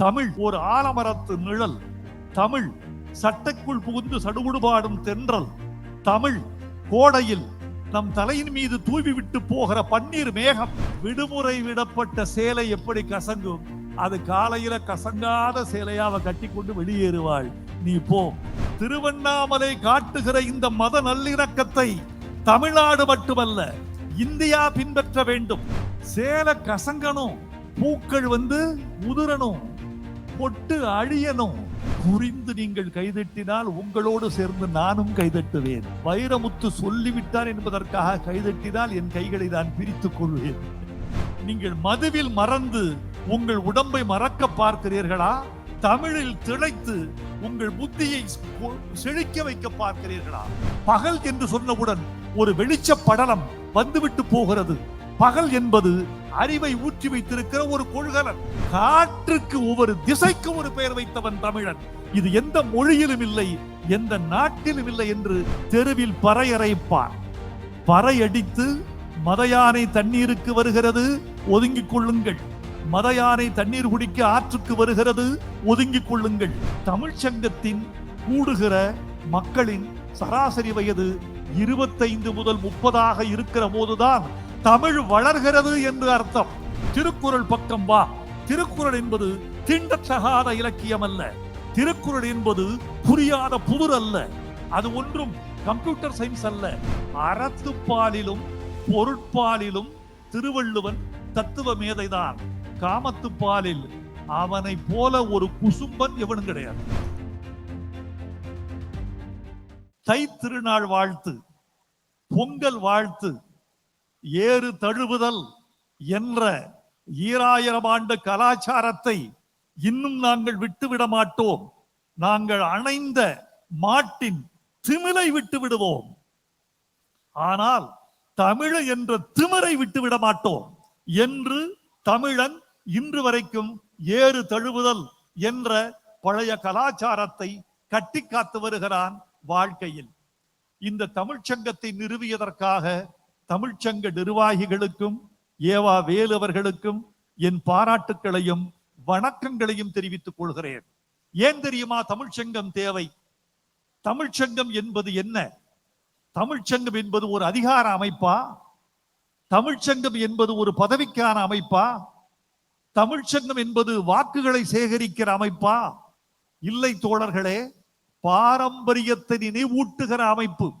தமிழ் ஒரு ஆலமரத்து நிழல். தமிழ் சட்டைக்குள் புகுந்து சடுகுடுபாடும் தென்றல். தமிழ் கோடையில் நம் தலையின் மீது தூவி விட்டு போகிற பன்னீர் மேகம். விடுமுறை விடப்பட்ட சேலை எப்படி கசங்கும்? அது காலையில கசங்காத சேலையாவ கட்டி கொண்டு வெளியேறுவாள். நீ போ. திருவண்ணாமலை காட்டுகிற இந்த மத நல்லிணக்கத்தை தமிழ்நாடு மட்டுமல்ல இந்தியா பின்பற்ற வேண்டும். சேலை கசங்கணும் பூக்கள் வந்து உதிரணும். பொட்டு அழியணும். புரிந்து நீங்கள் கைதட்டினால் உங்களோடு சேர்ந்து நானும் கைதட்டுவேன். வைரமுத்து சொல்லிவிட்டார் என்பதற்காக கைதட்டினால் என் கைகளை நான் பிரித்துக் கொள்வேன். நீங்கள் மதுவில் மறந்து உங்கள் உடம்பை மறக்க பார்க்கிறீர்களா? தமிழில் திளைத்து உங்கள் புத்தியை செழிக்க வைக்க பார்க்கிறீர்களா? பகல் என்று சொன்னவுடன் ஒரு வெளிச்ச படலம் வந்துவிட்டு போகிறது. பகல் என்பது அறிவை ஊற்றி வைத்திருக்கிற ஒரு கொள்கலன். காற்றுக்கு ஒவ்வொரு திசைக்கு ஒரு பெயர் வைத்தவன் தமிழன். இது எந்த மொழியிலும் இல்லை எந்த நாட்டிலும் இல்லை என்று தெருவில் பறையறைப்பான். பறையடித்து மதயானை தண்ணீருக்கு வருகிறது ஒதுங்கிக் கொள்ளுங்கள். மதயானை தண்ணீர் குடிக்க ஆற்றுக்கு வருகிறது ஒதுங்கிக் கொள்ளுங்கள். தமிழ்ச்சங்கத்தின் கூடுகிற மக்களின் சராசரி வயது இருபத்தைந்து முதல் முப்பதாக இருக்கிற போதுதான் தமிழ் வளர்கிறது என்று அர்த்தம். திருக்குறள் பக்கம் வா. திருக்குறள் என்பது தீண்டத்தகாத இலக்கியம் அல்ல. திருக்குறள் என்பது புரியாத புதிர் அல்ல. அது ஒன்றும் கம்ப்யூட்டர் சயின்ஸ் அல்ல. அறத்துப்பாலிலும் பொருட்பாலிலும் திருவள்ளுவன் தத்துவ மேதைதான். காமத்துப்பாலில் அவனை போல ஒரு குசும்பன் எவனும் கிடையாது. தை திருநாள் வாழ்த்து பொங்கல் வாழ்த்து ஏறு தழுவுதல் என்ற ஈராயிரம் ஆண்டு கலாச்சாரத்தை இன்னும் நாங்கள் விட்டுவிட மாட்டோம். நாங்கள் அணைந்த மாட்டின் திமிலை விட்டு விடுவோம் ஆனால் தமிழ் என்ற திமிரை விட்டுவிட மாட்டோம் என்று தமிழன் இன்று வரைக்கும் ஏறு தழுவுதல் என்ற பழைய கலாச்சாரத்தை கட்டி காத்து வருகிறான் வாழ்க்கையில். இந்த தமிழ்ச்சங்கத்தை நிறுவியதற்காக தமிழ்ச்சங்க நிர்வாகிகளுக்கும் ஏவா வேலவர்களுக்கும் என் பாராட்டுக்களையும் வணக்கங்களையும் தெரிவித்துக் கொள்கிறேன். ஏன் தெரியுமா தமிழ்ச்சங்கம் தேவை? தமிழ்ச்சங்கம் என்பது என்ன? தமிழ்ச்சங்கம் என்பது ஒரு அதிகார அமைப்பா? தமிழ்ச்சங்கம் என்பது ஒரு பதவிக்கான அமைப்பா? தமிழ்ச்சங்கம் என்பது வாக்குகளை சேகரிக்கிற அமைப்பா? இல்லை தோழர்களே பாரம்பரியத்தை நினைவூட்டுகிற அமைப்பு.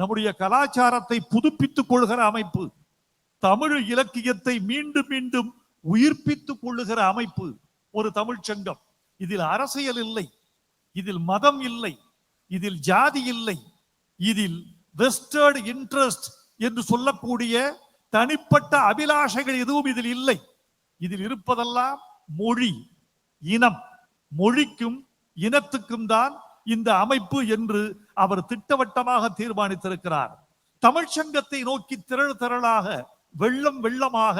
நம்முடைய கலாச்சாரத்தை புதுப்பித்துக் கொள்கிற அமைப்பு தமிழ் இலக்கியத்தை மீண்டும் மீண்டும் உயிர்ப்பித்துக் கொள்ளுகிற அமைப்பு ஒரு தமிழ்ச்சங்கம் இதில் அரசியல் இல்லை இதில் மதம் இல்லை இதில் ஜாதி இல்லை இதில் வெஸ்டர்டு இன்ட்ரெஸ்ட் என்று சொல்லக்கூடிய தனிப்பட்ட அபிலாஷைகள் எதுவும் இதில் இல்லை. இதில் இருப்பதெல்லாம் மொழி இனம். மொழிக்கும் இனத்துக்கும் தான் இந்த அமைப்பு என்று அவர் திட்டவட்டமாக தீர்மானித்திருக்கிறார். தமிழ்ச்சங்கத்தை நோக்கி திரள் திரளாக வெள்ளம் வெள்ளமாக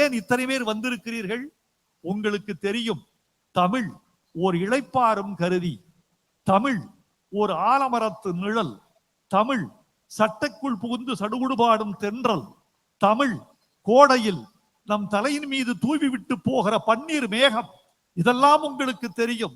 ஏன் இத்தனை பேர் வந்திருக்கிறீர்கள்? உங்களுக்கு தெரியும் தமிழ் ஓர் இழைப்பாரும் கருவி தமிழ் ஒரு ஆலமரத்து நிழல் தமிழ் சட்டைக்குள் புகுந்து சடுகுடுபாடும் தென்றல் தமிழ் கோடையில் நம் தலையின் மீது தூவி விட்டு போகிற பன்னீர் மேகம் இதெல்லாம் உங்களுக்கு தெரியும்.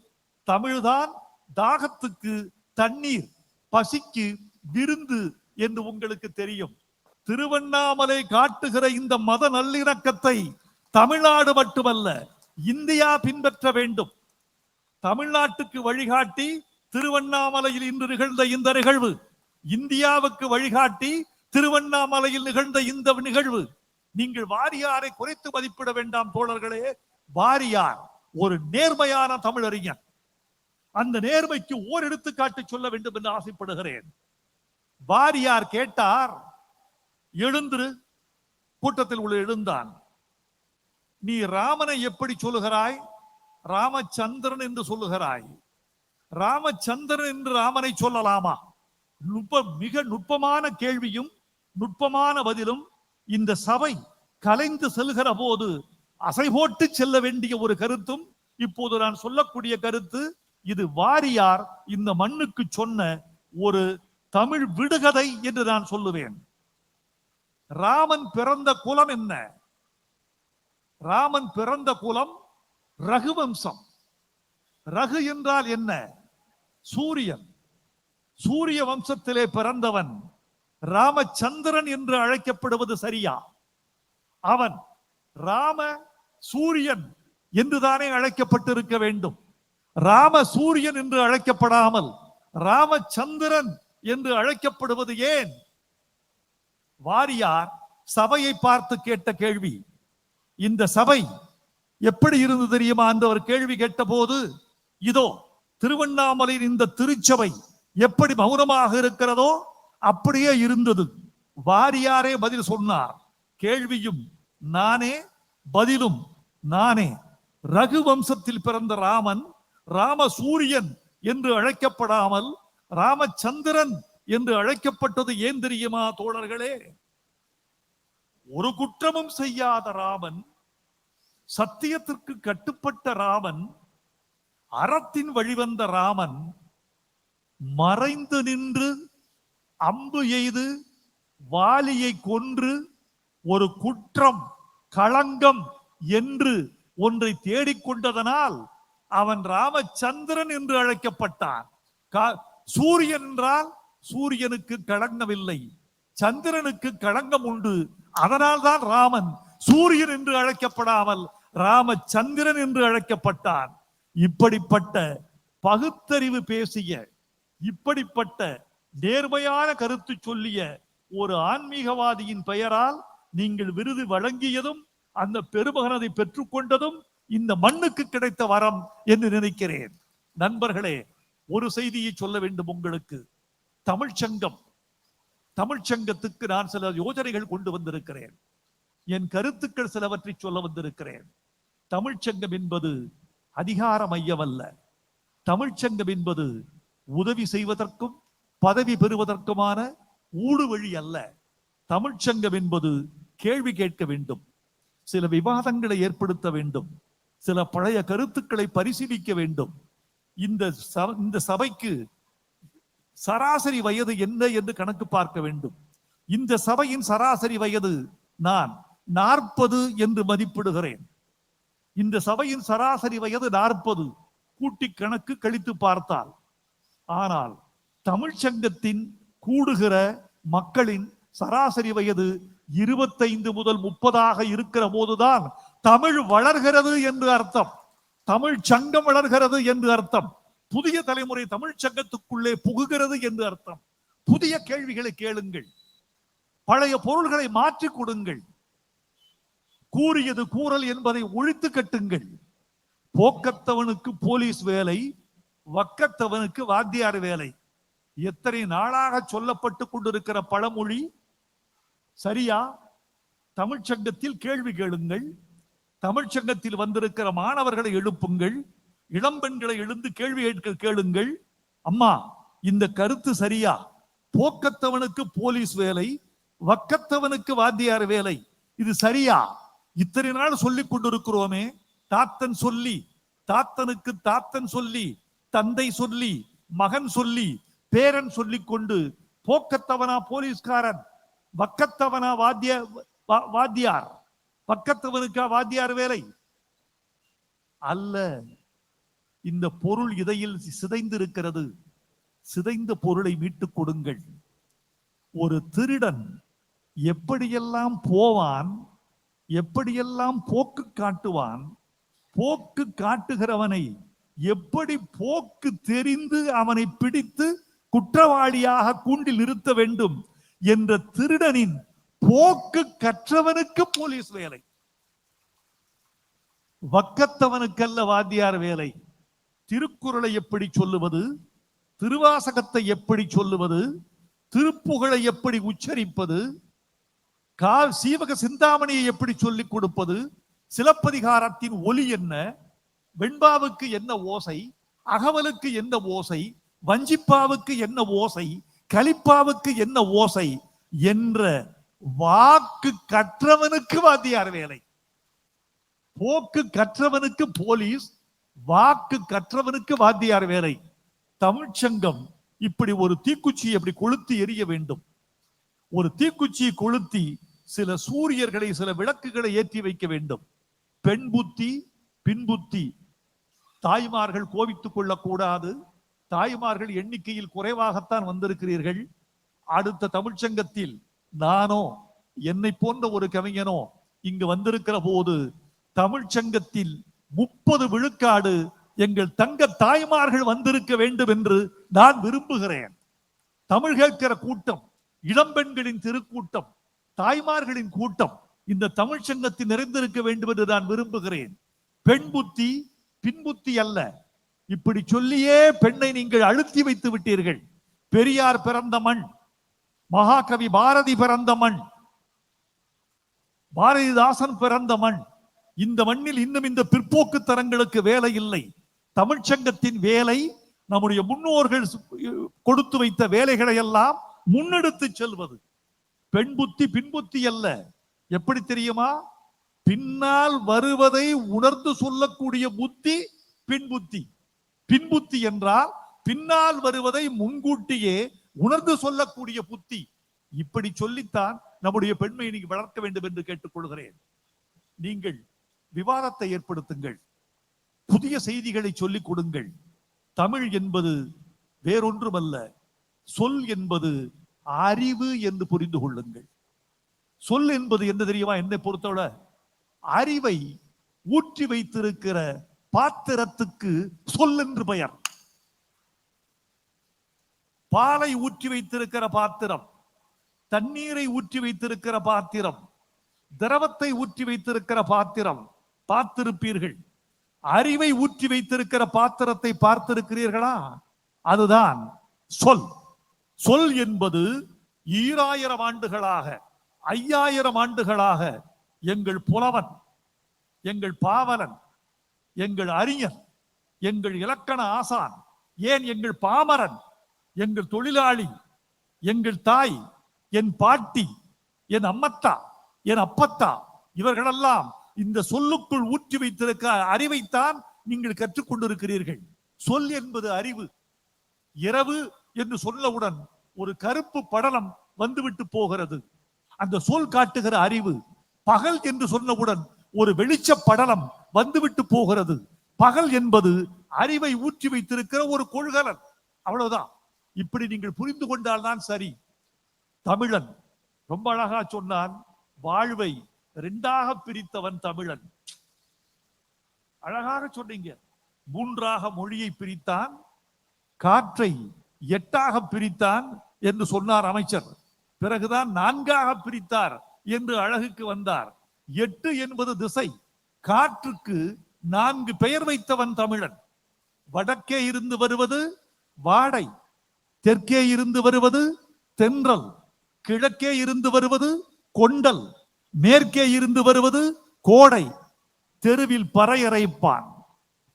தமிழ்தான் தாகத்துக்கு தண்ணீர் பசிக்கு விருந்து என்று உங்களுக்கு தெரியும். திருவண்ணாமலை காட்டுகிற இந்த மத நல்லிணக்கத்தை தமிழ்நாடு மட்டுமல்ல இந்தியா பின்பற்ற வேண்டும். தமிழ்நாட்டுக்கு வழிகாட்டி திருவண்ணாமலையில் இன்று நிகழ்ந்த இந்த நிகழ்வு. இந்தியாவுக்கு வழிகாட்டி திருவண்ணாமலையில் நிகழ்ந்த இந்த நிகழ்வு. நீங்கள் வாரியாரை குறைத்து மதிப்பிட வேண்டாம் தோழர்களே. வாரியார் ஒரு நேர்மையான தமிழறிஞர். அந்த நேர்மைக்கு ஓர் எடுத்துக்காட்டு சொல்ல வேண்டும் என்று ஆசைப்படுகிறேன். வாரியார் கேட்டார் எழுந்திரு. கூட்டத்தில் உள்ள எழுந்தான். நீ ராமனை எப்படி சொல்லுகிறாய்? ராமச்சந்திரன் என்று சொல்லுகிறாய். ராமச்சந்திரன் என்று ராமனை சொல்லலாமா? நுட்ப மிக நுட்பமான கேள்வியும் நுட்பமான பதிலும் இந்த சபை கலைந்து செல்கிற போது அசை போட்டு செல்ல வேண்டிய ஒரு கருத்தும் இப்போது நான் சொல்லக்கூடிய கருத்து இது வாரியார் இந்த மண்ணுக்கு சொன்ன ஒரு தமிழ் விடுகதை என்று நான் சொல்லுவேன். ராமன் பிறந்த குலம் என்ன? ராமன் பிறந்த குலம் ரகுவம்சம். ரகு என்றால் என்ன? சூரியன். சூரிய வம்சத்திலே பிறந்தவன் ராமச்சந்திரன் என்று அழைக்கப்படுவது சரியா? அவன் ராம சூரியன் என்றுதானே அழைக்கப்பட்டிருக்க வேண்டும். ராம சூரியன் என்று அழைக்கப்படாமல் ராமச்சந்திரன் என்று அழைக்கப்படுவது ஏன்? வாரியார் சபையை பார்த்து கேட்ட கேள்வி. இந்த சபை எப்படி இருந்து தெரியுமா? அந்த ஒரு கேள்வி கேட்டபோது இதோ திருவண்ணாமலையின் இந்த திருச்சபை எப்படி மௌனமாக இருக்கிறதோ அப்படியே இருந்தது. வாரியாரே பதில் சொன்னார். கேள்வியும் நானே பதிலும் நானே. ரகு வம்சத்தில் பிறந்த ராமன் ராம சூரியன் என்று அழைக்கப்படாமல் ராமச்சந்திரன் என்று அழைக்கப்பட்டது ஏன் தெரியுமா தோழர்களே? ஒரு குற்றமும் செய்யாத ராமன் சத்தியத்திற்கு கட்டுப்பட்ட ராமன் அறத்தின் வழிவந்த ராமன் மறைந்து நின்று அம்பு எய்து வாலியை கொன்று ஒரு குற்றம் களங்கம் என்று ஒன்றை தேடிக்கொண்டதனால் அவன் ராமச்சந்திரன் என்று அழைக்கப்பட்டான். சூரியன் என்றால் சூரியனுக்கு களங்கமில்லை சந்திரனுக்கு களங்கம் உண்டு. அதனால் தான் ராமன் சூரியன் என்று அழைக்கப்படாமல் ராமச்சந்திரன் என்று அழைக்கப்பட்டான். இப்படிப்பட்ட பகுத்தறிவு பேசிய இப்படிப்பட்ட நேர்மையான கருத்து சொல்லிய ஒரு ஆன்மீகவாதியின் பெயரால் நீங்கள் விருது வழங்கியதும் அந்த பெருமகனதை பெற்றுக்கொண்டதும் இந்த மண்ணுக்கு கிடைத்த வரம் என்று நினைக்கிறேன். நண்பர்களே ஒரு செய்தியை சொல்ல வேண்டும் உங்களுக்கு. தமிழ்ச்சங்கம் தமிழ்ச்சங்கத்துக்கு நான் சில யோஜனைகள் கொண்டு வந்திருக்கிறேன். என் கருத்துக்கள் சிலவற்றை சொல்ல வந்திருக்கிறேன். தமிழ்ச்சங்கம் என்பது அதிகார மையம் அல்ல தமிழ்ச்சங்கம் என்பது உதவி செய்வதற்கும் பதவி பெறுவதற்குமான ஊடு வழி அல்ல தமிழ்ச்சங்கம் என்பது கேள்வி கேட்க வேண்டும் சில விவாதங்களை ஏற்படுத்த வேண்டும் சில பழைய கருத்துக்களை பரிசீலிக்க வேண்டும். இந்த இந்த சபைக்கு சராசரி வயது என்ன என்று கணக்கு பார்க்க வேண்டும். இந்த சபையின் சராசரி வயது நான் நாற்பது என்று மதிப்பிடுகிறேன். இந்த சபையின் சராசரி வயது நாற்பது கூட்டி கணக்கு கழித்து பார்த்தால் ஆனால் தமிழ்ச்சங்கத்தின் கூடுகிற மக்களின் சராசரி வயது இருபத்தைந்து முதல் முப்பதாக இருக்கிற போதுதான் தமிழ் வளர்கிறது என்று அர்த்தம். தமிழ் சங்கம் வளர்கிறது என்று அர்த்தம். புதிய தலைமுறை தமிழ் சங்கத்துக்குள்ளே புகுகிறது என்று அர்த்தம். புதிய கேள்விகளை கேளுங்கள். பழைய பொருள்களை மாற்றிக் கொடுங்கள். கூறியது கூறல் என்பதை ஒழித்து கட்டுங்கள். போக்கத்தவனுக்கு போலீஸ் வேலை வக்கத்தவனுக்கு வாத்தியார் வேலை. எத்தனை நாளாக சொல்லப்பட்டு கொண்டிருக்கிற பழமொழி? சரியா? தமிழ்ச்சங்கத்தில் கேள்வி கேளுங்கள். தமிழ்ச்சங்கத்தில் வந்திருக்கிற மாணவர்களை எழுப்புங்கள். இளம்பெண்களை எழுந்து கேள்வி கேட்க கேளுங்கள். அம்மா இந்த கருத்து சரியா? போக்கத்தவனுக்கு போலீஸ் வேலை வக்கத்தவனுக்கு வாத்தியார் வேலை. இது சரியா? இத்தனை நாள் சொல்லி கொண்டிருக்கிறோமே. தாத்தன் சொல்லி தாத்தனுக்கு தாத்தன் சொல்லி தந்தை சொல்லி மகன் சொல்லி பேரன் சொல்லி கொண்டு போக்கத்தவனா போலீஸ்காரன் வக்கத்தவனா வாத்திய வா- வாத்தியார். பக்கத்தவனுக்கா வாத்தியார் வேலை? அல்ல. இந்த பொருள் இதையில் சிதைந்திருக்கிறது. சிதைந்த பொருளை மீட்டுக் கொடுங்கள். ஒரு திருடன் எப்படியெல்லாம் போவான் எப்படியெல்லாம் போக்கு காட்டுவான் போக்கு காட்டுகிறவனை எப்படி போக்கு தெரிந்து அவனை பிடித்து குற்றவாளியாக கூண்டில் நிறுத்த வேண்டும் என்ற திருடனின் போக்கு கற்றவனுக்கு போலீஸ் வேலை. வக்கத்தவனுக்கல்ல வாத்தியார் வேலை. திருக்குறளை எப்படி சொல்லுவது? திருவாசகத்தை எப்படி சொல்லுவது? திருப்புகழை எப்படி உச்சரிப்பது? கால் சீவக சிந்தாமணியை எப்படி சொல்லிக் கொடுப்பது? சிலப்பதிகாரத்தின் ஒலி என்ன? வெண்பாவுக்கு என்ன ஓசை? அகவலுக்கு என்ன ஓசை? வஞ்சிப்பாவுக்கு என்ன ஓசை? கலிப்பாவுக்கு என்ன ஓசை? என்ற வாக்கு கற்றவனுக்கு வாத்தியார் வேலை. போக்கு கற்றவனுக்கு போலீஸ் வாக்கு கற்றவனுக்கு வாத்தியார் வேலை. தமிழ்ச்சங்கம் இப்படி ஒரு தீக்குச்சியை அப்படி கொளுத்தி எரிய வேண்டும். ஒரு தீக்குச்சியை கொளுத்தி சில சூரியர்களை சில விளக்குகளை ஏற்றி வைக்க வேண்டும். பெண் புத்தி பின்புத்தி தாய்மார்கள் கோவித்துக் கொள்ளக்கூடாது. தாய்மார்கள் எண்ணிக்கையில் குறைவாகத்தான் வந்திருக்கிறீர்கள். அடுத்த தமிழ்ச்சங்கத்தில் நானோ என்னை போன்ற ஒரு கவிஞனோ இங்கு வந்திருக்கிற போது தமிழ்ச்சங்கத்தில் முப்பது விழுக்காடு எங்கள் தங்க தாய்மார்கள் வந்திருக்க வேண்டும் என்று நான் விரும்புகிறேன். தமிழ் கேட்கிற கூட்டம் இளம்பெண்களின் திருக்கூட்டம் தாய்மார்களின் கூட்டம் இந்த தமிழ் சங்கத்தில் நிறைந்திருக்க வேண்டும் என்று நான் விரும்புகிறேன். பெண் புத்தி பின்புத்தி அல்ல. இப்படி சொல்லியே பெண்ணை நீங்கள் அழுத்தி வைத்து விட்டீர்கள். பெரியார் பிறந்த மண் மகாகவி பாரதி பிறந்த மண். பாரதிதாசன் பிறந்த மண். இந்த மண்ணில் இன்னும் இந்த பிற்போக்கு தரங்களுக்கு வேலை இல்லை. தமிழ்ச்சங்கத்தின் வேலை நம்முடைய முன்னோர்கள் கொடுத்து வைத்த வேலைகளை எல்லாம் முன்னெடுத்து செல்வது. பெண் புத்தி பின்புத்தி அல்ல. எப்படி தெரியுமா? பின்னால் வருவதை உணர்ந்து சொல்லக்கூடிய புத்தி பின்புத்தி பின்புத்தி என்றால் பின்னால் வருவதை முன்கூட்டியே உணர்ந்து சொல்லக்கூடிய புத்தி இப்படி சொல்லித்தான் நம்முடைய பெண்மையை நீங்க வளர்க்க வேண்டும் என்று கேட்டுக்கொள்கிறேன் நீங்கள் விவாதத்தை ஏற்படுத்துங்கள். புதிய செய்திகளை சொல்லிக் கொடுங்கள். தமிழ் என்பது வேறொன்றுமல்ல. சொல் என்பது அறிவு என்று புரிந்து கொள்ளுங்கள். சொல் என்பது என்ன தெரியுமா? என்னை பொறுத்தவரை அறிவை ஊற்றி வைத்திருக்கிற பாத்திரத்துக்கு சொல் என்று பெயர். பாலை ஊற்றி வைத்திருக்கிற பாத்திரம் தண்ணீரை ஊற்றி வைத்திருக்கிற பாத்திரம் திரவத்தை ஊற்றி வைத்திருக்கிற பாத்திரம் பார்த்திருப்பீர்கள். அறிவை ஊற்றி வைத்திருக்கிற பாத்திரத்தை பார்த்திருக்கிறீர்களா? அதுதான் சொல். சொல் என்பது ஈராயிரம் ஆண்டுகளாக ஐயாயிரம் ஆண்டுகளாக எங்கள் புலவன் எங்கள் பாவலன் எங்கள் அறிஞர் எங்கள் இலக்கண ஆசான் ஏன் எங்கள் பாமரன் எங்கள் தொழிலாளி எங்கள் தாய் என் பாட்டி என் அம்மத்தா என் அப்பத்தா இவர்களெல்லாம் இந்த சொல்லுக்குள் ஊற்றி வைத்திருக்க அறிவைத்தான் நீங்கள் கற்றுக்கொண்டிருக்கிறீர்கள் சொல் என்பது அறிவு. இரவு என்று சொல்லவுடன் ஒரு கருப்பு படலம் வந்துவிட்டு போகிறது. அந்த சொல் காட்டுகிற அறிவு பகல் என்று சொன்னவுடன் ஒரு வெளிச்ச படலம் வந்துவிட்டு போகிறது. பகல் என்பது அறிவை ஊற்றி வைத்திருக்கிற ஒரு கொள்கலன். அவ்வளவுதான். இப்படி நீங்கள் புரிந்து கொண்டால்தான் சரி. தமிழன் ரொம்ப அழகா சொன்னான் வாழ்வை ரெண்டாக பிரித்தவன் தமிழன். அழகாக சொன்னீங்க. மூன்றாக மொழியை பிரித்தான் காற்றை எட்டாக பிரித்தான் என்று சொன்னார் அமைச்சர். பிறகுதான் நான்காக பிரித்தார் என்று அழகுக்கு வந்தார். எட்டு என்பது திசை காற்றுக்கு நான்கு பெயர் வைத்தவன் தமிழன். வடக்கே இருந்து வருவது வாடை தெற்கே இருந்து வருவது தென்றல் கிழக்கே இருந்து வருவது கொண்டல் மேற்கே இருந்து வருவது கோடை. தெருவில் பறையறைப்பான்.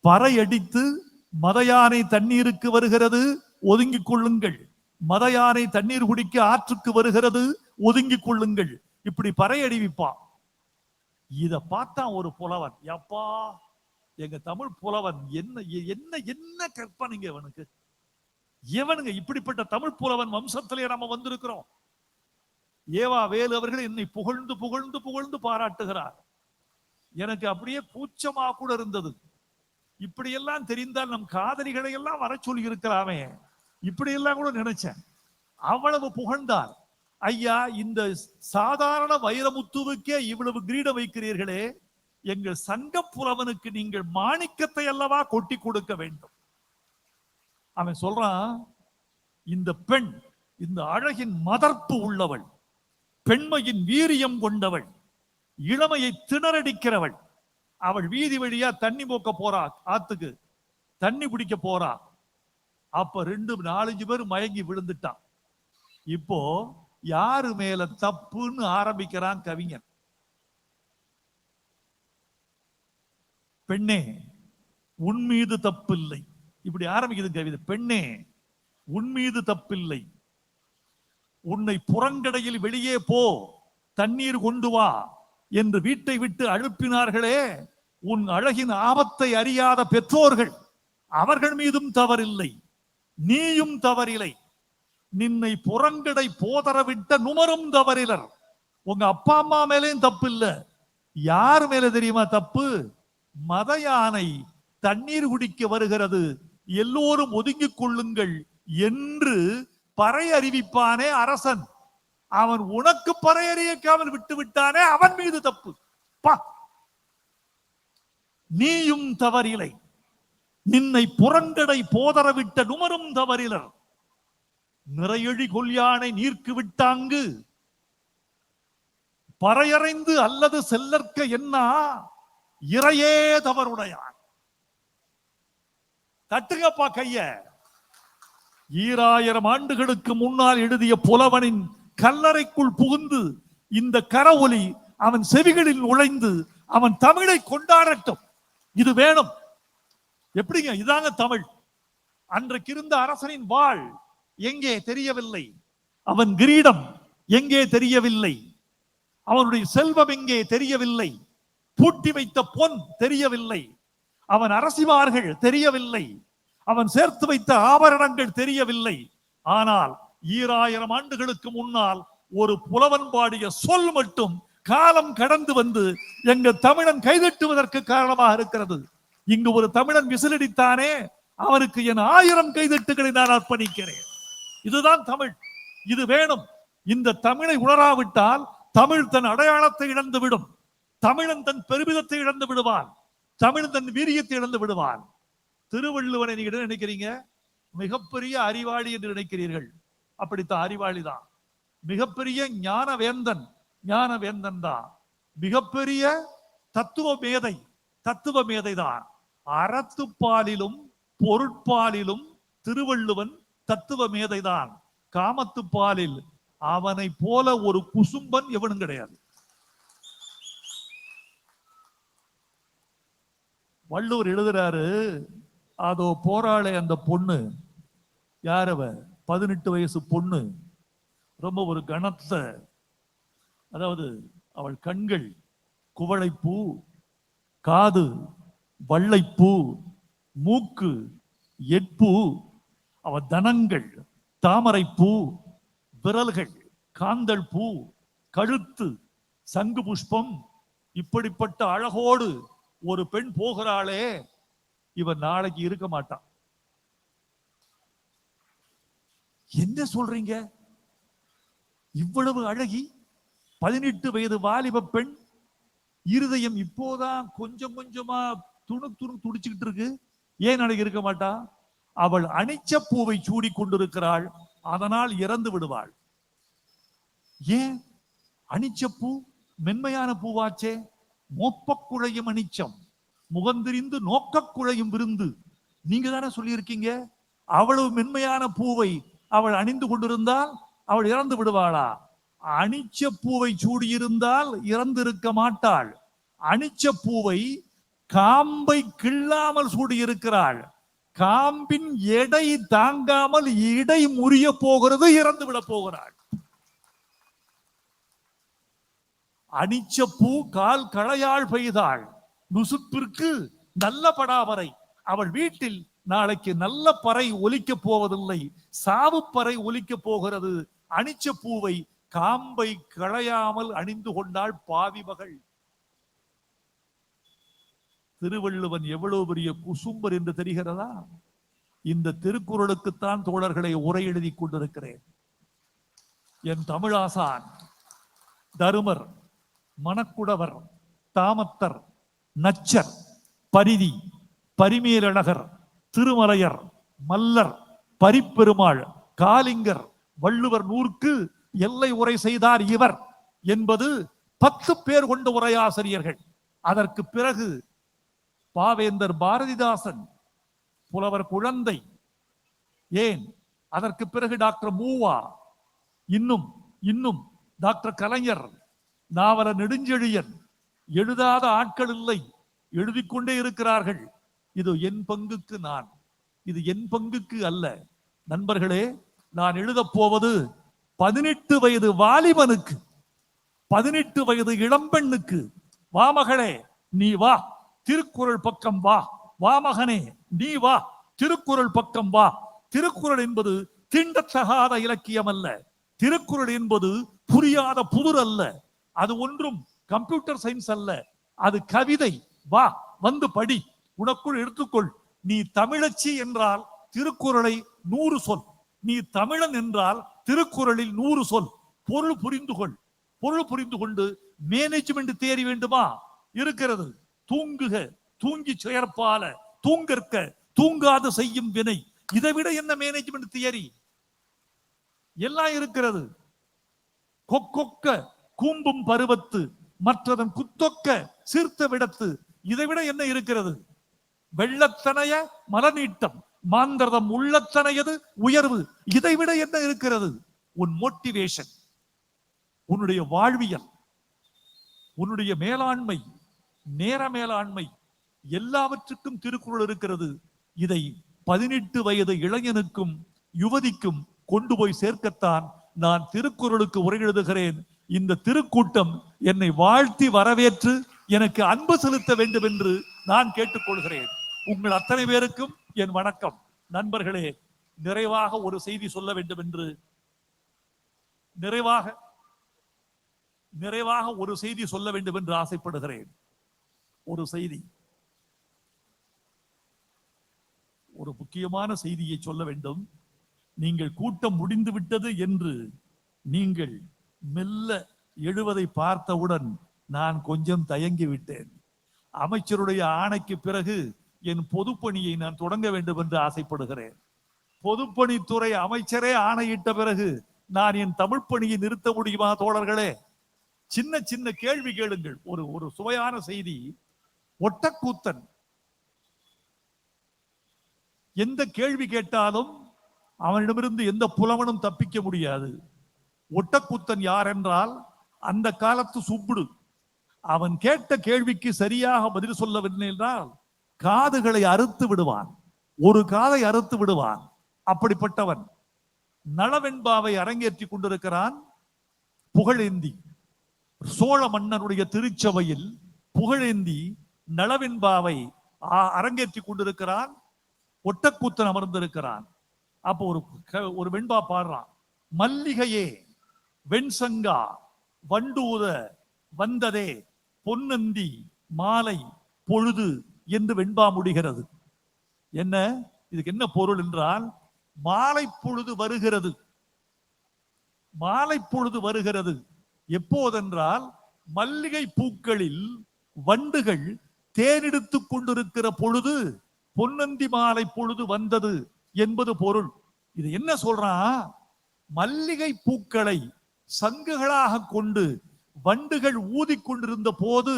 பறையடித்து மதயானை தண்ணீருக்கு வருகிறது ஒதுங்கிக் கொள்ளுங்கள். மதயானை தண்ணீர் குடிக்க ஆற்றுக்கு வருகிறது ஒதுங்கிக் கொள்ளுங்கள். இப்படி பறையடிவிப்பான். இத பார்த்தான் ஒரு புலவன். எப்பா எங்க தமிழ் புலவன் என்ன என்ன என்ன கற்பனைங்க இவனுக்கு? இவனுங்க இப்படிப்பட்ட தமிழ் புலவன் வம்சத்திலே நம்ம வந்திருக்கிறோம்? ஏவா வேலு அவர்கள் என்னை புகழ்ந்து புகழ்ந்து புகழ்ந்து பாராட்டுகிறார். எனக்கு அப்படியே கூச்சமா கூட இருந்தது. இப்படியெல்லாம் தெரிந்தால் நம் காதலிகளை எல்லாம் வர சொல்லி இருக்கிறாமே இப்படியெல்லாம் கூட நினைச்சேன். அவ்வளவு புகழ்ந்தார். ஐயா இந்த சாதாரண வைரமுத்துவுக்கே இவ்வளவு கிரீடம் வைக்கிறீர்களே. எங்கள் சங்க புலவனுக்கு நீங்கள் மாணிக்கத்தை அல்லவா கொட்டி கொடுக்க வேண்டும். அவன் சொல்றான் இந்த பெண் இந்த அழகின் மதர்ப்பு உள்ளவள் பெண்மையின் வீரியம் கொண்டவள் இளமையை திணறடிக்கிறவள். அவள் வீதி வழியா தண்ணி போக்க போறா ஆத்துக்கு தண்ணி பிடிக்க போறா. அப்ப ரெண்டு நாலஞ்சு பேர் மயங்கி விழுந்துட்டான். இப்போ யாரு மேல தப்புன்னு ஆரம்பிக்கிறான் கவிஞன். பெண்ணே உன் மீது தப்பில்லை. இப்படி ஆரம்பிக்குது கவிதை பெண்ணே உன் மீது தப்பில்லை. உன்னை புறங்கடையில் வெளியே போ தண்ணீர் கொண்டு வா என்று வீட்டை விட்டு அழுப்பினார்களே உன் அழகின் ஆபத்தை அறியாத பெற்றோர்கள் அவர்கள் மீதும் தவறில்லை. நீயும் தவறில்லை. நின்னை புறங்கடை போதரவிட்ட நுமரும் தவறிலர். உங்க அப்பா அம்மா மேலேயும் தப்பு இல்ல யார் மேல தெரியுமா தப்பு? மத யானை தண்ணீர் குடிக்க வருகிறது. எல்லோரும் ஒதுங்கிக் கொள்ளுங்கள் என்று பறை அறிவிப்பானே அரசன். அவன் உனக்கு பறை அறிவிக்காமல் விட்டு விட்டானே அவன் மீது தப்பு. பா. நீயும் தவறிலை. நின்னை புறங்கடை போதரவிட்ட நுமரும் தவறிலர். நிறையழி கொல்யானை நீர்க்கு விட்டாங்கு. பறையறைந்து அல்லது செல்லற்க என்ன? இறையே தவறுடையான். தட்டுங்கப்பா கைய. ஈராயிரம் ஆண்டுகளுக்கு முன்னால் எழுதிய புலவனின் கல்லறைக்குள் புகுந்து இந்த கரவொலி அவன் செவிகளில் நுழைந்து அவன் தமிழை கொண்டாடட்டும். இது வேணும். எப்படிங்க? இதாங்க தமிழ். அன்றைக்கு இருந்த அரசனின் வாழ் எங்கே தெரியவில்லை. அவன் கிரீடம் எங்கே தெரியவில்லை. அவனுடைய செல்வம் எங்கே தெரியவில்லை. பூட்டி வைத்த பொன் தெரியவில்லை. அவன் அரசிமார்கள் தெரியவில்லை. அவன் சேர்த்து வைத்த ஆபரணங்கள் தெரியவில்லை. ஆனால் ஈராயிரம் ஆண்டுகளுக்கு முன்னால் ஒரு புலவன் பாடிய சொல் மட்டும் காலம் கடந்து வந்து எங்க தமிழன் கைதட்டுவதற்கு காரணமாக இருக்கிறது. இங்கு ஒரு தமிழன் விசிலடித்தானே அவனுக்கு என் ஆயிரம் கைதட்டுகளை நான் அர்ப்பணிக்கிறேன். இதுதான் தமிழ். இது வேணும். இந்த தமிழை உணராவிட்டால் தமிழ் தன் அடையாளத்தை இழந்து விடும் தமிழன் தன் பெருமிதத்தை இழந்து விடுவான். தமிழ் தன் வீரியத்தை இழந்து விடுவான். திருவள்ளுவனை நீங்க என்ன நினைக்கிறீங்க? மிகப்பெரிய அறிவாளி என்று நினைக்கிறீர்கள். அப்படித்தான் அறிவாளி தான். மிகப்பெரிய ஞானவேந்தன் ஞானவேந்தன் தான். மிகப்பெரிய தத்துவ மேதை தத்துவ மேதை தான். அறத்துப்பாலிலும் பொருட்பாலிலும் திருவள்ளுவன் தத்துவ மேதைதான் காமத்துப்பாலில் அவனை போல ஒரு குசும்பன் எவனும் கிடையாது. வள்ளுவர் எழுதுறாரு அதோ போராளே அந்த பொண்ணு. யாரவ பதினெட்டு வயசு பொண்ணு. ரொம்ப ஒரு கனத்த. அதாவது அவள் கண்கள் குவளைப்பூ காது வள்ளைப்பூ மூக்கு எட்பூ அவ தனங்கள் தாமரைப்பூ விரல்கள் காந்தல் பூ கழுத்து சங்கு புஷ்பம் இப்படிப்பட்ட அழகோடு ஒரு பெண் போகிறாளே இவன் நாளைக்கு இருக்க மாட்டான். என்ன சொல்றீங்க? இவ்வளவு அழகி பதினெட்டு வயது வாலிப பெண் இருதயம் இப்போதான் கொஞ்சம் கொஞ்சமா துணு துணு துடிச்சுக்கிட்டு இருக்கு. ஏன் நாளைக்கு இருக்க மாட்டா? அவள் அணிச்ச பூவை சூடி கொண்டிருக்கிறாள் அதனால் இறந்து விடுவாள். ஏன்? அனிச்சப்பூ மென்மையான பூவாச்சே. மோப்பக் குழையும் அனிச்சம். முகந்திரிந்து நோக்கக் குழையும் விருந்து. நீங்க தானே சொல்லியிருக்கீங்க? அவ்வளவு மென்மையான பூவை அவள் அணிந்து கொண்டிருந்தால் அவள் இறந்து விடுவாளா? அணிச்ச பூவை சூடியிருந்தால் இறந்திருக்க மாட்டாள். அணிச்ச பூவை காம்பை கிள்ளாமல் சூடியிருக்கிறாள். காம்பின் எடை தாங்காமல் இடை முறிய போகிறது இறந்து விட போகிறாள். அணிச்ச பூ கால் களையாள் பெய்தாள். நுசுப்பிற்கு நல்ல படாவரை அவள் வீட்டில் நாளைக்கு நல்ல பறை ஒலிக்கப் போவதில்லை. சாவு பறை ஒலிக்கப் போகிறது. அணிச்ச பூவை காம்பை களையாமல் அணிந்து கொண்டாள் பாவி மகள். திருவள்ளுவன் எவ்வளவு பெரிய குசும்பர் என்று தெரிகிறதா? இந்த திருக்குறளுக்குத்தான் தோழர்களை உரை எழுதி கொண்டிருக்கிறேன். என் தமிழாசான் தருமர் மணக்குடவர் தாமத்தர் நச்சர் பரிதி பரிமேலழகர் திருமலையர் மல்லர் பரிப்பெருமாள் காலிங்கர் வள்ளுவர் நூற்கு எல்லை உரை செய்தார் இவர் என்பது பத்து பேர் கொண்ட உரையாசிரியர்கள். அதற்கு பிறகு பாவேந்தர் பாரதிதாசன் புலவர் குழந்தை ஏன்? அதற்கு பிறகு டாக்டர் மூவா இன்னும் இன்னும் டாக்டர் கலைஞர் நாவல நெடுஞ்செழியன் எழுதாத ஆட்கள் இல்லை எழுதிக் கொண்டே இருக்கிறார்கள். இது என் பங்குக்கு நான் இது என் பங்குக்கு அல்ல. நண்பர்களே நான் எழுதப் போவது பதினெட்டு வயது வாலிபனுக்கு பதினெட்டு வயது இளம்பெண்ணுக்கு. வாமகளே நீ வா திருக்குறள் பக்கம் வா. வாமகனே நீ வா திருக்குறள் பக்கம் வா. திருக்குறள் என்பது தீண்டத்தகாத இலக்கியம் அல்ல. திருக்குறள் என்பது புரியாத புதிர் அல்ல. அது ஒன்றும் கம்ப்யூட்டர் சயின்ஸ் அல்ல. அது கவிதை. வா வந்து படி. உனக்குள் எடுத்துக்கொள். நீ தமிழச்சி என்றால் திருக்குறளை நூறு சொல். நீ தமிழன் என்றால் திருக்குறளில் நூறு சொல். பொருள் புரிந்து கொள். பொருள் புரிந்து கொண்டு மேனேஜ்மெண்ட் தேறி வேண்டுமா? இருக்கிறது. தூங்குக. தூங்கி செயற்பால. தூங்கற்க. தூங்காத செய்யும் வினை. இதை விட என்ன மேனேஜ்மெண்ட் தியரி எல்லாம் இருக்கிறது. கொக்கொக்க. கூம்பும் பருவத்து மற்றதன் குத்தொக்க சீர்த்த விடத்து. இதை விட என்ன இருக்கிறது? வெள்ளத்தனைய மலநீட்டம். மாந்திரதம் உள்ளத்தனையது உயர்வு. இதை விட என்ன இருக்கிறது? உன் மோட்டிவேஷன் உன்னுடைய வாழ்வியல். உன்னுடைய மேலாண்மை. நேர மேலாண்மை. எல்லாவற்றுக்கும் திருக்குறள் இருக்கிறது. இதை பதினெட்டு வயது இளைஞனுக்கும் யுவதிக்கும் கொண்டு போய் சேர்க்கத்தான் நான் திருக்குறளுக்கு உரை எழுதுகிறேன். இந்த திருக்கூட்டம் என்னை வாழ்த்தி வரவேற்று எனக்கு அன்பு செலுத்த வேண்டும் என்று நான் கேட்டுக்கொள்கிறேன். உங்கள் அத்தனை பேருக்கும் என் வணக்கம். நண்பர்களே நிறைவாக ஒரு செய்தி சொல்ல வேண்டும் என்று நிறைவாக நிறைவாக ஒரு செய்தி சொல்ல வேண்டும் என்று ஆசைப்படுகிறேன். ஒரு செய்தி. ஒரு முக்கியமான செய்தியை சொல்ல வேண்டும். நீங்கள் கூட்டம் முடிந்து விட்டது என்று நீங்கள் மெல்ல எழுவதை பார்த்தவுடன் நான் கொஞ்சம் தயங்கி விட்டேன் அமைச்சருடைய ஆணைக்கு பிறகு என் பொதுப்பணியை நான் தொடங்க வேண்டும் என்று ஆசைப்படுகிறேன் பொதுப்பணித்துறை அமைச்சரே ஆணையிட்ட பிறகு நான் என் தமிழ் பணியை நிறுத்த முடியுமா தோழர்களே? சின்ன சின்ன கேள்வி கேளுங்கள். ஒரு ஒரு சுவையான செய்தி. ஒட்டக்கூத்தன். எந்த கேள்வி கேட்டாலும் அவனிடமிருந்து எந்த புலவனும் தப்பிக்க முடியாது. ஒட்டக்கூத்தன் யார் என்றால் அந்த காலத்து சுப்புடு. அவன் கேட்ட கேள்விக்கு சரியாக பதில் சொல்லவில்லை என்றால் காதுகளை அறுத்து விடுவான். ஒரு காதை அறுத்து விடுவான். அப்படிப்பட்டவன் நளவெண்பாவை அரங்கேற்றி கொண்டிருக்கிறான். புகழேந்தி. சோழ மன்னனுடைய திருச்சபையில் புகழேந்தி நளவெண்பாவை அரங்கேற்றி கொண்டிருக்கிறான். ஒட்டக்கூத்தன் அமர்ந்திருக்கிறான். அப்போ ஒரு ஒரு வெண்பா பாடுறான். மல்லிகையே வெண்சங்கா வண்டூத வந்ததே பொன்னந்தி மாலை பொழுது என்று வெண்பா முடிகிறது. என்ன? இதுக்கு என்ன பொருள் என்றால் மாலை பொழுது வருகிறது. மாலை பொழுது வருகிறது. எப்போதென்றால் மல்லிகை பூக்களில் வண்டுகள் தேனெடுத்துக் கொண்டிருக்கிற பொழுது பொன்னந்தி மாலை பொழுது வந்தது என்பது பொருள். இது என்ன சொல்றான்? மல்லிகை பூக்களை சங்குகளாக கொண்டு வண்டுகள் ஊதிக் கொண்டிருந்த போது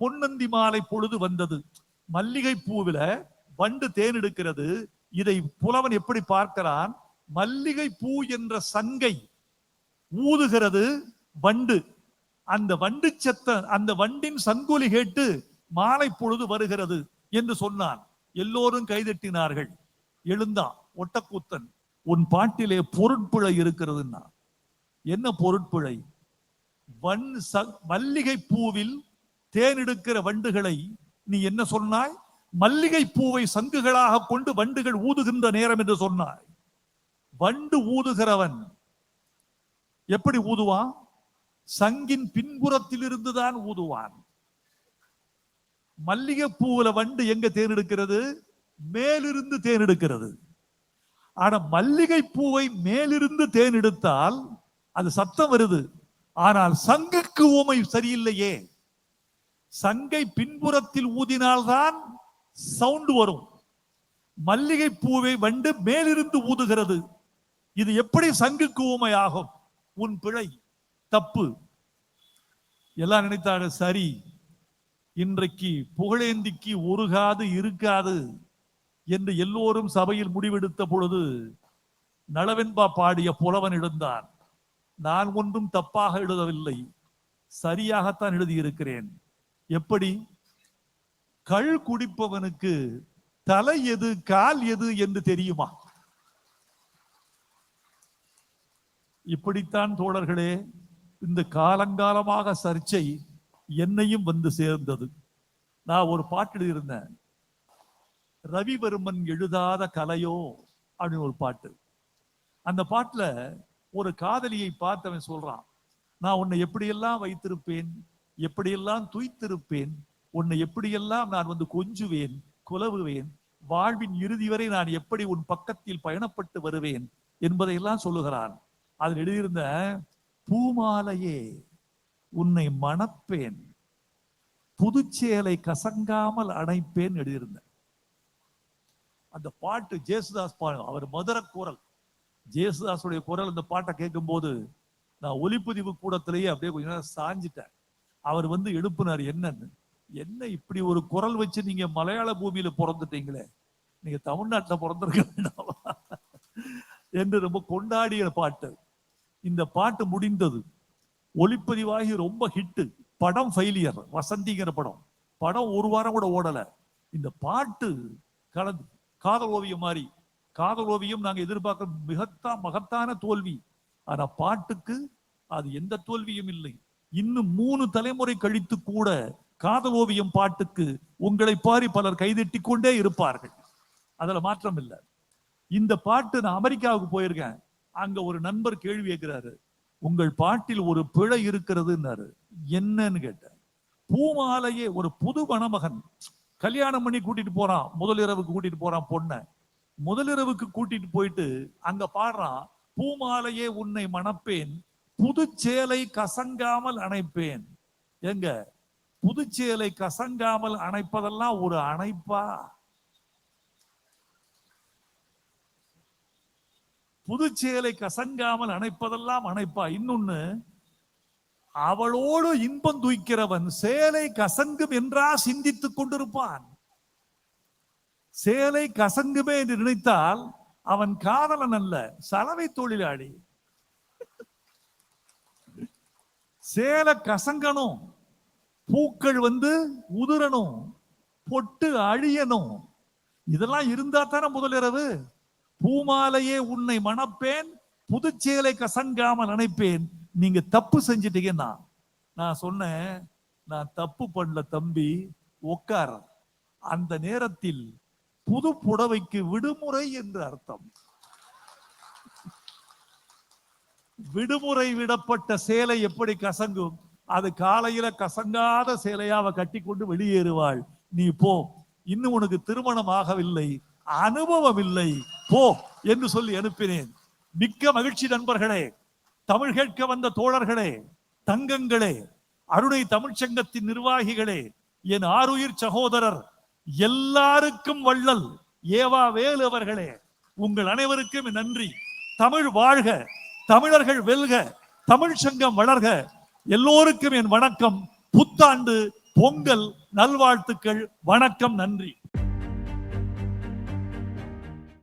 பொன்னந்தி மாலை பொழுது வந்தது. மல்லிகை பூவில வண்டு தேனெடுக்கிறது. இதை புலவன் எப்படி பார்க்கிறான்? மல்லிகை பூ என்ற சங்கை ஊதுகிறது வண்டு. அந்த வண்டு சத்த அந்த வண்டின் சங்கொலி கேட்டு மாலை பொழுது வருகிறது என்று சொன்னான். எல்லோரும் கைதட்டினார்கள். எழுந்தான் ஒட்டக்கூத்தன் உன் பாட்டிலே பொருட்பிழை இருக்கிறதுன்னா என்ன பொருட்பிழை? வன் ச- மல்லிகை பூவில் தேனெடுக்கிற வண்டுகளை நீ என்ன சொன்னாய்? மல்லிகை பூவை சங்குகளாக கொண்டு வண்டுகள் ஊதுகின்ற நேரம் என்று சொன்னாய். வண்டு ஊதுகிறவன் எப்படி ஊதுவான்? சங்கின் பின்புறத்தில் இருந்துதான் ஊதுவான். மல்லிகை பூவுல வண்டு எங்க தேர்ந்தெடுக்கிறது மேலிருந்து தேர்ந்தெடுக்கிறது ஆனா மல்லிகை பூவை மேலிருந்து தேர்ந்தெடுத்தால் அது சத்தம் வருது. ஆனால் சங்குக்கு ஊமை சரியில்லையே. சங்கை பின்புறத்தில் ஊதினால்தான் சவுண்ட் வரும். மல்லிகை பூவை வண்டு மேலிருந்து ஊதுகிறது. இது எப்படி சங்குக்கு ஊமையாகும்? உன் பிழை தப்பு. எல்லாம் நினைத்தாங்க சரி. இன்றைக்கு புகழேந்திக்கு ஒரு காது இருக்காது என்று எல்லோரும் சபையில் முடிவெடுத்த பொழுது நளவென்பா பாடிய புலவன் எழுந்தான். நான் ஒன்றும் தப்பாக எழுதவில்லை. சரியாகத்தான் எழுதியிருக்கிறேன். எப்படி? கள் குடிப்பவனுக்கு தலை எது கால் எது என்று தெரியுமா? இப்படித்தான் தோழர்களே இந்த காலங்காலமாக சர்ச்சை என்னையும் வந்து சேர்ந்தது. நான் ஒரு பாட்டு எழுதியிருந்தேன். ரவிவர்மன் எழுதாத கலையோ அப்படின்னு ஒரு பாட்டு. அந்த பாட்டுல ஒரு காதலியை பார்த்து அவன் சொல்றான் நான் உன்னை எப்படியெல்லாம் வைத்திருப்பேன் எப்படியெல்லாம் துய்த்திருப்பேன் உன்னை எப்படியெல்லாம் நான் வந்து கொஞ்சுவேன் குலவுவேன் வாழ்வின் இறுதி வரை நான் எப்படி உன் பக்கத்தில் பயணப்பட்டு வருவேன் என்பதையெல்லாம் சொல்லுகிறான். அதில் எழுதியிருந்த பூமாலையே உன்னை மணப்பேன் புதுச்சேலை கசங்காமல் அணைப்பேன் எழுதியிருந்த. அந்த பாட்டு ஜேசுதாஸ் பாடு அவர் மதுர குரல். ஜேசுதாஸுடைய குரல் இந்த பாட்டை கேட்கும்போது நான் ஒலிப்பதிவு கூடத்திலேயே அப்படியே கொஞ்ச நேரம் சாஞ்சிட்டேன். அவர் வந்து எழுப்புனார் என்னன்னு? என்ன இப்படி ஒரு குரல் வச்சு நீங்க மலையாள பூமியில பிறந்துட்டீங்களே? நீங்க தமிழ்நாட்டில் பிறந்திருக்க வேண்டாமா என்று ரொம்ப கொண்டாடிய பாட்டு. இந்த பாட்டு முடிந்தது. ஒளிப்பதிவாகி ரொம்ப ஹிட்டு. படம் ஃபெயிலியர் வசந்திங்கிற படம். படம் ஒரு வாரம் கூட ஓடலை. இந்த பாட்டு கலந்து காதல் ஓவியம் மாதிரி காதல் ஓவியம் நாங்க எதிர்பார்க்க மிகத்தா மகத்தான தோல்வி. ஆனால் பாட்டுக்கு அது எந்த தோல்வியும் இல்லை. இன்னும் மூணு தலைமுறை கழித்து கூட காதல் ஓவியம் பாட்டுக்கு உங்களை பாரி பலர் கைதட்டி கொண்டே இருப்பார்கள். அதுல மாற்றம் இல்லை. இந்த பாட்டு நான் அமெரிக்காவுக்கு போயிருக்கேன். அங்க ஒரு நண்பர் கேள்வி கேட்கிறாரு. உங்கள் பாட்டில் ஒரு பிழை இருக்கிறதுன்னாரு. என்னன்னு கேட்டேன். பூமாலையே ஒரு புது மணமகன். கல்யாணம் பண்ணி கூட்டிட்டு போறான். முதலிரவுக்கு கூட்டிட்டு போறான் பொண்ணை. முதலிரவுக்கு கூட்டிட்டு போயிட்டு அங்க பாடுறான் பூமாலையே உன்னை மணப்பேன் புதுச்சேலை கசங்காமல் அணைப்பேன். எங்க? புதுச்சேலை கசங்காமல் அணைப்பதெல்லாம் ஒரு அணைப்பா? புதுச்சேலை கசங்காமல் அணைப்பதெல்லாம் அணைப்பா. இன்னொன்னு அவளோடு இன்பம் துய்க்கிறவன் சேலை கசங்கும் என்றா சிந்தித்துக் கொண்டிருப்பான். சேலை கசங்குமே என்று நினைத்தால் அவன் காதலன் அல்ல சலவை தொழிலாளி. சேலை கசங்கணும் பூக்கள் வந்து உதிரணும் பொட்டு அழியணும். இதெல்லாம் இருந்தா தானே முதலிரவு பூமாலையே உன்னை மணப்பேன் புதுச்சேலை கசங்காமல் நினைப்பேன் நீங்க தப்பு செஞ்சிட்டீங்கன்னா நான். சொன்னேன் நான் தப்பு பண்ணல தம்பி உட்கார அந்த நேரத்தில் புது புடவைக்கு விடுமுறை என்று அர்த்தம். விடுமுறை விடப்பட்ட சேலை எப்படி கசங்கும்? அது காலையில கசங்காத சேலையாவ கட்டி கொண்டு வெளியேறுவாள். நீ போ. இன்னும் உனக்கு திருமணம் ஆகவில்லை. அனுபவம் இல்லை போ என்று சொல்லி அனுப்பினேன். மிக்க மகிழ்ச்சி நண்பர்களே. தமிழ் கேட்க வந்த தோழர்களே தங்கங்களே அருணை தமிழ்ச்சங்கத்தின் நிர்வாகிகளே என் ஆருயிர் சகோதரர் எல்லாருக்கும் வள்ளல். ஏவா வேலு அவர்களே உங்கள் அனைவருக்கும் என் நன்றி. தமிழ் வாழ்க தமிழர்கள் வெல்க தமிழ் சங்கம் வளர்க. எல்லோருக்கும் என் வணக்கம். புத்தாண்டு பொங்கல் நல்வாழ்த்துக்கள் வணக்கம் நன்றி.